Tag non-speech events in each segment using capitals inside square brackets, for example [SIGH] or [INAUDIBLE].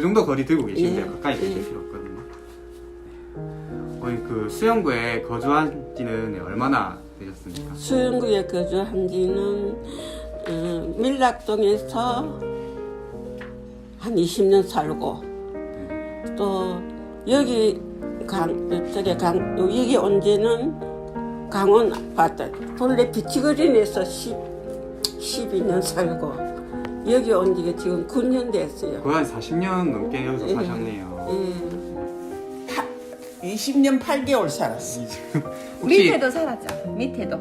그, 그 정도 거리 들고 계시는데 예, 가까이 계실 예. 필요 없거든요. 네. 어이 그 수영구에 거주한 지는 얼마나 되셨습니까? 수영구에 거주한 지는 어, 밀락동에서 한 20년 살고 또 여기 강 저기 강 여기 온 지는 강원 아파트 본래 비치거리에서 10 12년 살고 여기 온 지가 지금 9년 됐어요. 거의 한 40년 넘게 여기서 예. 사셨네요. 예. 20년 8개월 살았어. 혹시 밑에도 살았죠. 밑에도.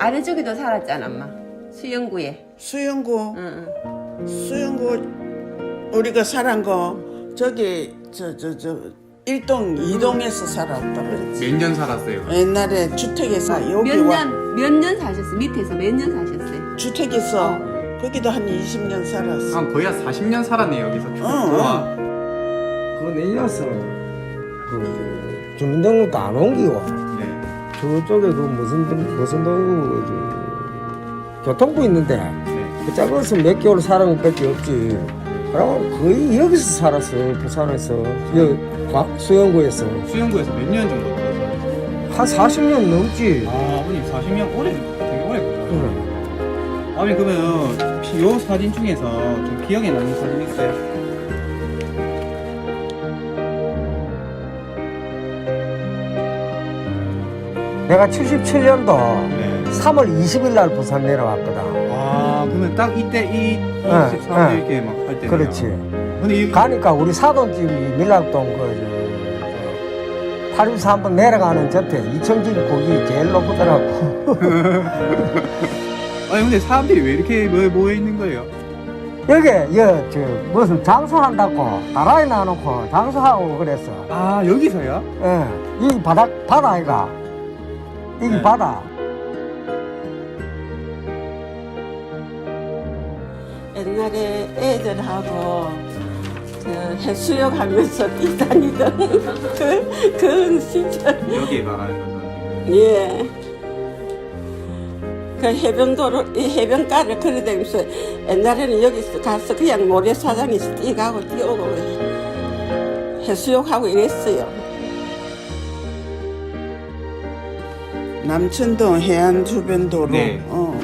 아래쪽에도 살았잖아, 엄마. 수영구에. 수영구, 응, 수영구 우리가 살은 거 저기 저 저 저 일동 이동에서 살았다 그랬지. 몇 년 살았어요? 옛날에 주택에서 여기 몇 와 년, 몇 년 사셨어요? 밑에서 몇 년 사셨어요? 주택에서 거기도 한 20년 살았어. 한 거의 한 40년 살았네요 여기서. 응, 와. 그 내려서 그 주민등록도 안 옮기고 네. 저쪽에 그 무슨 동- 무슨 동구 저 교통부 있는데 네. 그 작아서 몇 개월 살은 것밖에 없지. 그러고 거의 여기서 살았어 부산에서 여기 과- 수영구에서 수영구에서 몇 년 정도? 한 40년 넘지. 아 아버님 40년 오래 되게 오래 보셨어요. 응. 아버님 그러면 혹시 요 사진 중에서 좀 기억에 남는 사진 있어요? 내가 77년도 네. 3월 20일 날 부산 내려왔거든. 와 그러면 딱 이때 이 네, 24년 네. 이렇게 막 할 때. 그렇지. 근데 이 가니까 우리 사돈집이 밀락동 그, 저, 824 한번 내려가는 저태 이청집 거기 제일 높더라고. [LAUGHS] 아니 근데 사람들이 왜 이렇게 뭐 모여 있는 거예요? 여기, 여, 저, 무슨 장사한다고, 나라에 놔놓고 장사하고 그랬어. 아 여기서요? 예. 이 바다, 바다 아이가. 이게 네. 바다. 옛날에 애들하고 그 해수욕 하면서 [LAUGHS] 뛰다니던 그, 그 시절. 여기 말하는 거죠 지금. 예. 그 해변도로, 이 해변가를 걸어다니면서 옛날에는 여기서 가서 그냥 모래사장에서 뛰가고 뛰어오고 해수욕하고 이랬어요. 남천동 해안 주변 도로 네. 어.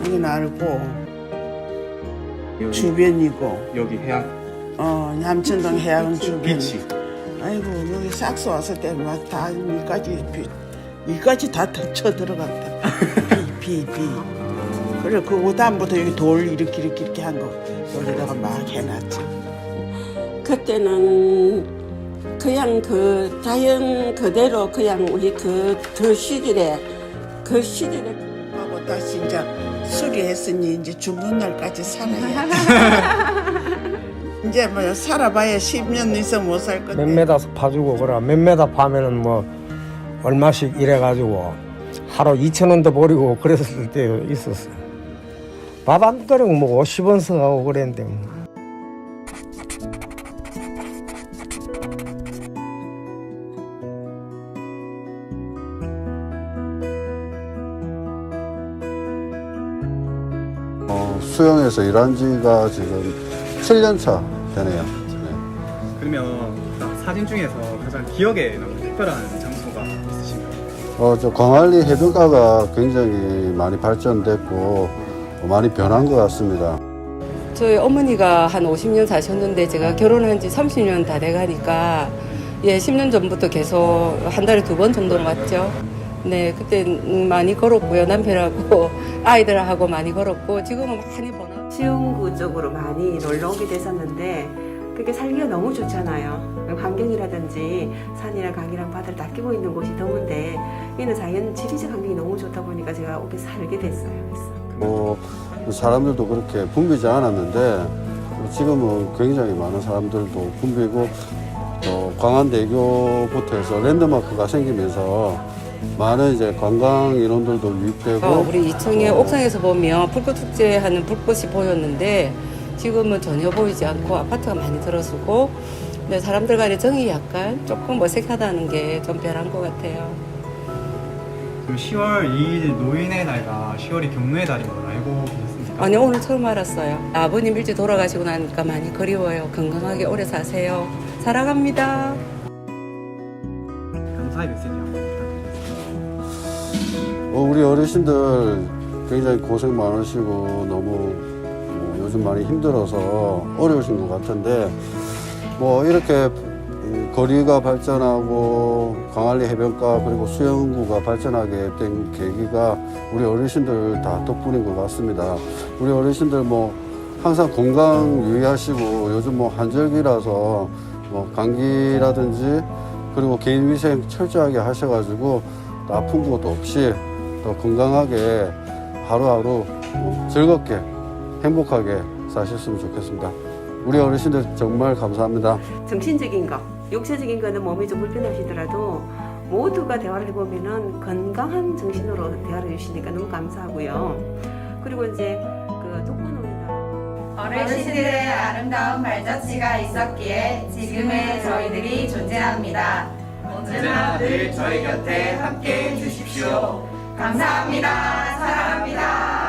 여기는 알고 여기 주변이고 여기 해안 어 남천동 해안 주변. 비치. 아이고 여기 싹스 왔을 때막다 이까지 비 이까지 다 쳐 들어갔다. 비비 비. 그래 그 다음부터 여기 돌 이렇게 이렇게 이렇게 한 거 여기다가 막 해놨지. 그때는 그냥 그 자연 그대로 그냥 우리 그, 그 시절에 그 시절에 하고 다시 이제 수리했으니 이제 죽는 날까지 살아야. [LAUGHS] 이제 뭐 살아봐야 10년 이상 못 살 건데. 몇 메다 파주고, 그래. 몇 메다 파면은 뭐, 얼마씩 이래가지고, 하루 2천 원도 버리고 그랬을 때도 있었어. 밥안 끓이고 뭐 50원 써가고 그랬는데. 뭐. 어, 수영에서 일한 지가 지금 7년 차 되네요. 네. 그러면 딱 사진 중에서 가장 기억에 남는 특별한? 어, 저 광안리 해변가가 굉장히 많이 발전됐고 어, 많이 변한 것 같습니다. 저희 어머니가 한 50년 사셨는데 제가 결혼한 지 30년 다 돼가니까 예, 10년 전부터 계속 한 달에 두 번 정도는 왔죠. 네, 그때 많이 걸었고요. 남편하고 [LAUGHS] 아이들하고 많이 걸었고 지금은 많이 번화. 수영구 쪽으로 많이 놀러 오게 됐었는데 그게 살기가 너무 좋잖아요. 환경이라든지 산이랑 강이랑 바다를 다 끼고 있는 곳이 더운데 여기는 자연 지리적 환경이 너무 좋다 보니까 제가 오게 살게 됐어요. 그래서. 뭐 사람들도 그렇게 붐비지 않았는데 지금은 굉장히 많은 사람들도 붐비고 또 광안대교부터 해서 랜드마크가 생기면서 많은 이제 관광 인원들도 유입되고 어, 우리 이층에 옥상에서 보면 불꽃 축제하는 불꽃이 보였는데 지금은 전혀 보이지 않고 아파트가 많이 들어서고 네, 사람들 간의 정이 약간 조금 어색하다는 게좀 변한 것 같아요. 그럼 10월 2일 노인의 날과 10월이 경로의 달인 걸 알고 계셨습니까? 아니 오늘 처음 알았어요. 아버님 일찍 돌아가시고 나니까 많이 그리워요. 건강하게 오래 사세요. 사랑합니다. 감사의 메시지 한번 부탁드리겠습니다. 어, 우리 어르신들 굉장히 고생 많으시고 너무 뭐 요즘 많이 힘들어서 어려우신 것 같은데 뭐 이렇게 이 거리가 발전하고 광안리 해변가 그리고 수영구가 발전하게 된 계기가 우리 어르신들 다 덕분인 것 같습니다. 우리 어르신들 뭐 항상 건강 유의하시고 요즘 뭐 한절기라서 뭐 감기라든지 그리고 개인 위생 철저하게 하셔가지고 또 아픈 것도 없이 더 건강하게 하루하루 뭐 즐겁게 행복하게 사셨으면 좋겠습니다. 우리 어르신들 정말 감사합니다. 정신적인 거, 육체적인 거는 몸이 좀 불편하시더라도 모두가 대화를 해보면은 건강한 정신으로 대화를 해주시니까 너무 감사하고요. 그리고 이제 그 독거노인단 어르신들의 아름다운 발자취가 있었기에 지금의 저희들이 존재합니다. 언제나 늘 저희 곁에 함께 해 주십시오. 감사합니다. 사랑합니다.